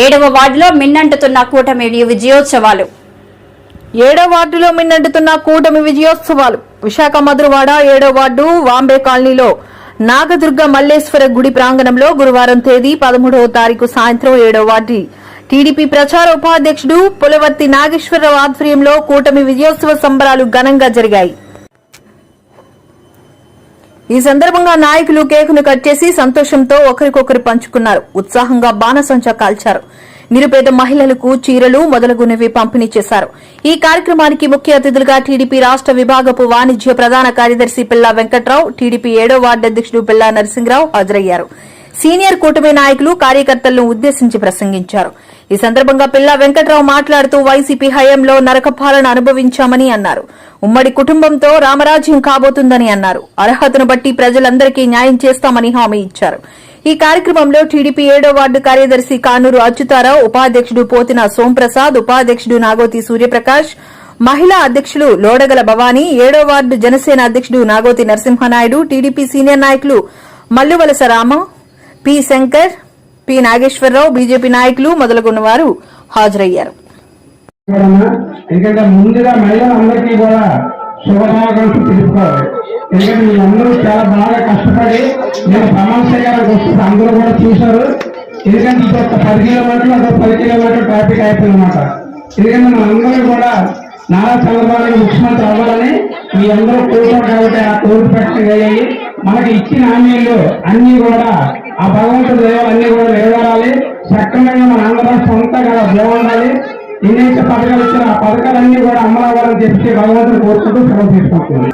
ఏడవ వార్డులో మిన్నంటుతున్న కూటమి విజయోత్సవాలు. ఏడో వార్డులో మిన్నంటుతున్న కూటమి విజయోత్సవాలు. విశాఖ మధురవాడ ఏడో వార్డు వాంబే కాలనీలో నాగదుర్గ మల్లేశ్వర గుడి ప్రాంగణంలో గురువారం తేదీ పదమూడవ తారీఖు సాయంత్రం ఏడో వార్డు. టీడీపీ ప్రచార ఉపాధ్యక్షుడు పులవర్తి నాగేశ్వరరావు ఆధ్వర్యంలో కూటమి విజయోత్సవ సంబరాలు ఘనంగా జరిగాయి. ఈ సందర్భంగా నాయకులు కేకును కట్ చేసి సంతోషంతో ఒకరికొకరు పంచుకున్నారు. ఉత్సాహంగా బాణసంచా కాల్చారు. నిరుపేద మహిళలకు చీరలు మొదలగునవి పంపిణీ చేశారు. ఈ కార్యక్రమానికి ముఖ్య అతిథులుగా టీడీపీ రాష్ట విభాగపు వాణిజ్య ప్రధాన కార్యదర్శి పిల్లా వెంకట్రావు టీడీపీ ఏడో వార్డు అధ్యక్షుడు పిల్లా నరసింహరావు హాజరయ్యారు. సీనియర్ కూటమి నాయకులు కార్యకర్తలను ఉద్దేశించి ప్రసంగించారు. ఈ సందర్భంగా పిల్లా వెంకట్రావు మాట్లాడుతూ వైసీపీ హయాంలో నరకపాలన అనుభవించామని అన్నారు. ఉమ్మడి కుటుంబంతో రామరాజ్యం కాబోతుందని అన్నారు. అర్హతను బట్టి ప్రజలందరికీ న్యాయం చేస్తామని హామీ ఇచ్చారు. ఈ కార్యక్రమంలో టీడీపీ ఏడో వార్డు కార్యదర్శి కానూరు అచ్యుతారావు ఉపాధ్యక్షుడు పోతిన సోంప్రసాద్ ఉపాధ్యక్షుడు నాగోతి సూర్యప్రకాష్ మహిళా అధ్యక్షులు లోడగల భవానీ ఏడో వార్డు జనసేన అధ్యక్షుడు నాగోతి నరసింహనాయుడు టీడీపీ సీనియర్ నాయకులు Malluvalasa Rama P Shankar P Nageswara Rao BJP నాయకులు మొదలగున్న వారు హాజరయ్యారు. ఎందుకంటే ముందుగా మహిళలందరికీ కూడా శుభాకాంక్షలు తెలుపుకోవాలి ఎందుకంటే మీరందరూ చాలా బాగా కష్టపడి నేను వస్తుంది అందరూ కూడా చూశారు. ఎందుకంటే ఇది ఒక పది కిలోమీటర్లు అదొక పది కిలోమీటర్ ట్రాఫిక్ అయిపోయింది అనమాట ఎందుకంటే మనందరూ కూడా నారా చంద్రబాబు ముఖ్యమంత్రి అవ్వాలని మీ అందరూ కోరుతారు కాబట్టి ఆ కోరిక పెట్టగలిగాయి మనకి ఇచ్చిన హామీలు అన్ని కూడా ఆ భగవంతుడు దైవాలు అన్ని కూడా నెరవేరాలి సక్రమంగా మన అందరం సొంతంగా బాగుండాలి ఎన్నైతే పథకాలు ఇచ్చారో ఆ పథకాలన్నీ కూడా అమలు అవ్వాలని చెప్పి భగవంతుడు కోరుకుంటూ సెలవు తీసుకుంటున్నాను.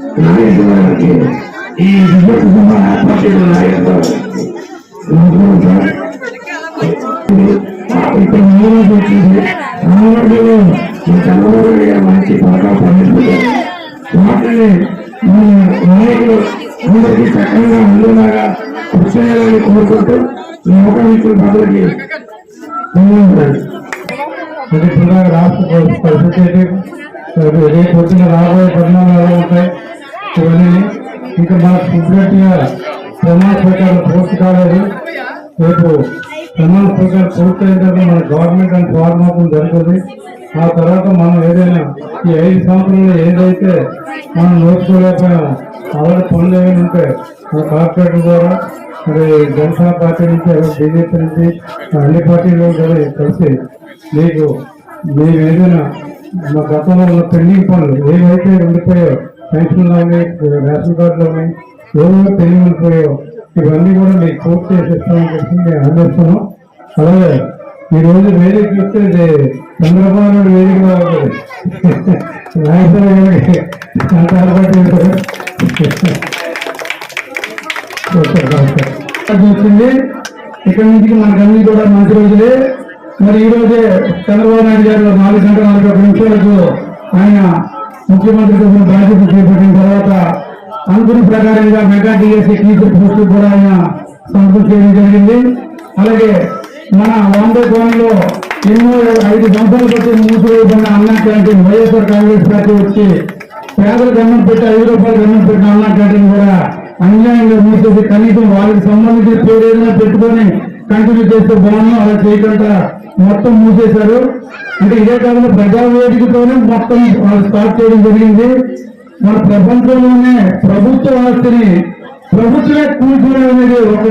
ఏర్పాటు చేసిన గారికి ఈ విద్యుత్ సభ ఏర్పాటు చేసిన నాయకులు మంచి పథకాలు పండిస్తున్నారు వాటిని మన నాయకులు అందరికీ చక్కగా ఉండేలాగా కృషి చేయాలని కోరుకుంటూ ఈ అవకాశం ప్రజలకి ధన్యవాదాలు ఇప్పుడు రాష్ట్ర పరిస్థితి ఏంటి? రేపు పొద్దున రాబోయే పరిణామాలు ఎలా ఉంటాయి ఇవన్నీ ఇంకా మనకు పూర్తిగా ప్రమాణ ప్రకారం పూర్తి కాలేదు. రేపు ప్రమాణ ప్రకారం పూర్తయిన తర్వాత మన గవర్నమెంట్ అండ్ ఫార్మ్ అవుతుంది జరుగుతుంది. ఆ తర్వాత మనం ఏదైనా ఈ ఐదు సంవత్సరంలో ఏదైతే మనం నేర్చుకోలేకపోయాం అలాంటి పనులు ఏమైనా ఉంటే ఆ కార్పొరేటర్ ద్వారా మరి జనసేన పార్టీ నుంచి బీజేపీ నుంచి అన్ని పార్టీలు కూడా కలిసి మీకు మేము ఏదైనా మా గతంలో ఉన్న పెండింగ్ పనులు ఏవైతే ఉండిపోయాయో పెన్షన్లు కానీ రేషన్ కార్డులు కానీ ఏవైతే పెండింగ్ ఇవన్నీ కూడా మీకు పూర్తి చేసేస్తామని చెప్పి నేను అందిస్తున్నాం అలాగే ఈ రోజు వేదిక చూస్తే చంద్రబాబు నాయుడు వేదిక ఉంటుంది నాయకులు గారికి అంత అలవాటు ఉంటుంది. Okay, okay. వచ్చింది ఇక్కడ నుంచి మనకన్నీ కూడా మంచి రోజులే మరి ఈ రోజే చంద్రబాబు నాయుడు గారు నాలుగు గంటల నలభై నిమిషాలకు ఆయన ముఖ్యమంత్రి కోసం బాధ్యత చేపట్టిన తర్వాత అనుకున్న ప్రకారంగా మెగా డిఎస్సీ టీచర్ పోస్టు కూడా ఆయన సంతృప్తి చేయడం జరిగింది. అలాగే మన వంద కోణంలో ఎన్నో ఐదు సంవత్సరాల క్రితం మూసివేయబడిన అన్నా క్యాంటీన్ వైఎస్ఆర్ కాంగ్రెస్ పార్టీ వచ్చి పేదలకు అన్నం పెట్టి ఐదు రూపాయలకు అన్నం పెట్టిన అన్నా క్యాంటీన్ కూడా అన్యాయంగా మూసేసి కనీసం వాళ్ళకి సంబంధించిన పేరు ఏదైనా పెట్టుకొని కంటిన్యూ చేస్తే బాగున్నాం అలా చేయకుండా మొత్తం మూసేశారు. అంటే ఇదే కాకుండా ప్రజావేదికతోనే మొత్తం వాళ్ళు స్టార్ట్ చేయడం జరిగింది. మన ప్రపంచంలోనే ప్రభుత్వ ఆస్తిని ప్రభుత్వమే కూర్చోవడం అనేది ఒక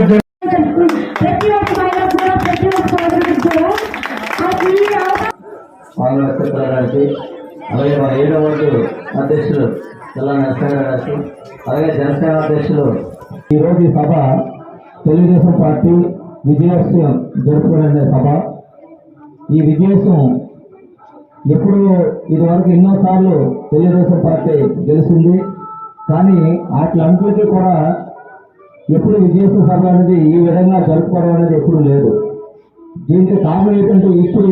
గారికి అలాగే మన ఏడవ వార్డు అధ్యక్షులు తెల్ల నరసింహ గారికి అలాగే జనసేన అధ్యక్షులు. ఈరోజు ఈ సభ తెలుగుదేశం పార్టీ విజయోత్సవం జరుపుకునే సభ. ఈ విజయోత్సవం ఎప్పుడు ఇదివరకు ఎన్నోసార్లు తెలుగుదేశం పార్టీ గెలిచింది. కానీ వాటిలందరికీ కూడా ఎప్పుడు విజయోత్సవ సభ అనేది ఈ విధంగా జరుపుకోవడం అనేది ఎప్పుడు లేదు. దీనికి కారణం ఏంటంటే ఇప్పుడు